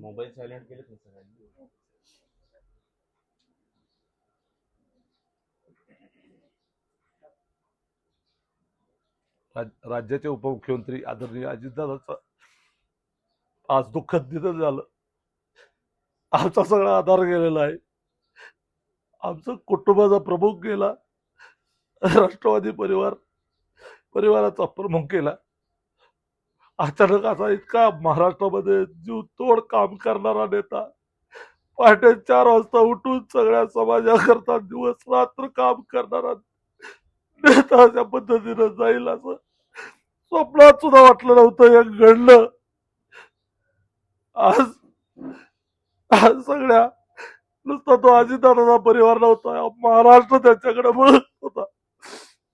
Mobile silent केलेत ना सगळ्यांनी? राज- राज्याचे उपमुख्यमंत्री आदरणीय अजितदादांचं आज दुःखद निधन झालं. आमचा सगळा आधार गेलेला आहे. आमचं कुटुंबाचा प्रमुख गेला. राष्ट्रवादी परिवार परिवाराचा प्रमुख गेला. अचानक असा इतका महाराष्ट्रामध्ये जीव तोड काम करणारा नेता. पहाटे चार वाजता उठून सगळ्या समाजाकरता दिवस रात्र काम करणारा नेता अशा पद्धतीनं जाईल असं स्वप्नात सुद्धा वाटलं नव्हतं हे घडलं. आज आज सगळ्या नुसता तो अजितदादाचा परिवार नव्हता महाराष्ट्र त्याच्याकडे बघत होता.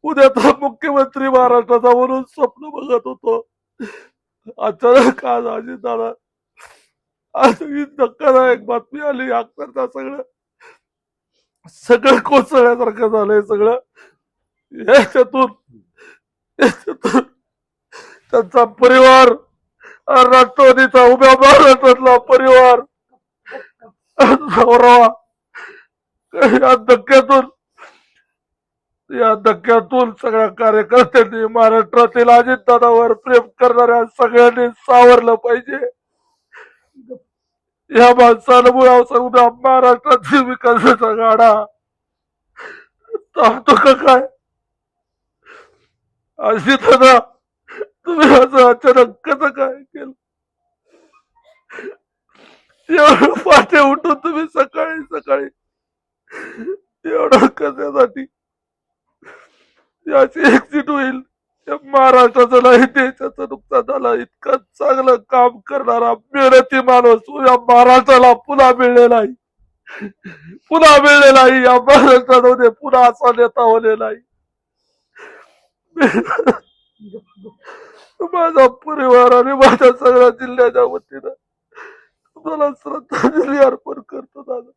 उद्या तर मुख्यमंत्री महाराष्ट्राचा म्हणून स्वप्न बघत होतो. अचानक आज अजितदादा आज ही धक्कादायक बातमी आली अक्षरशः सगळं सगळं कोसळल्यासारखं झालंय सगळं. याच्यातून याच्यातून त्यांचा परिवार राष्ट्रवादीचा उभ्या महाराष्ट्रातला परिवार नवरा धक्क्यातून या धक्क्यातून सगळ्या कार्यकर्त्यांनी महाराष्ट्रातील अजितदादावर प्रेम करणाऱ्या सगळ्यांनी सावरलं पाहिजे. या माणसानं मुळावर उद्या महाराष्ट्रातील विकासाचा गाडा. थांबतो का काय? अजित दादा तुम्ही असं अचानक कसं काय केलं? एवढं पाठे उठून तुम्ही सकाळी सकाळी एवढं कशासाठी याची एक्झिट होईल. या महाराष्ट्राचं नाही देशाचं नुकसान झालं. इतकं चांगलं काम करणारा मेहनती माणूस या महाराष्ट्राला पुन्हा मिळलेला आहे पुन्हा मिळलेला आहे या महाराष्ट्रामध्ये पुन्हा असा नेता होणे आहे माझा परिवार आणि माझ्या सगळ्या जिल्ह्याच्या वतीनं तुम्हाला श्रद्धांजली अर्पण करतो दादा.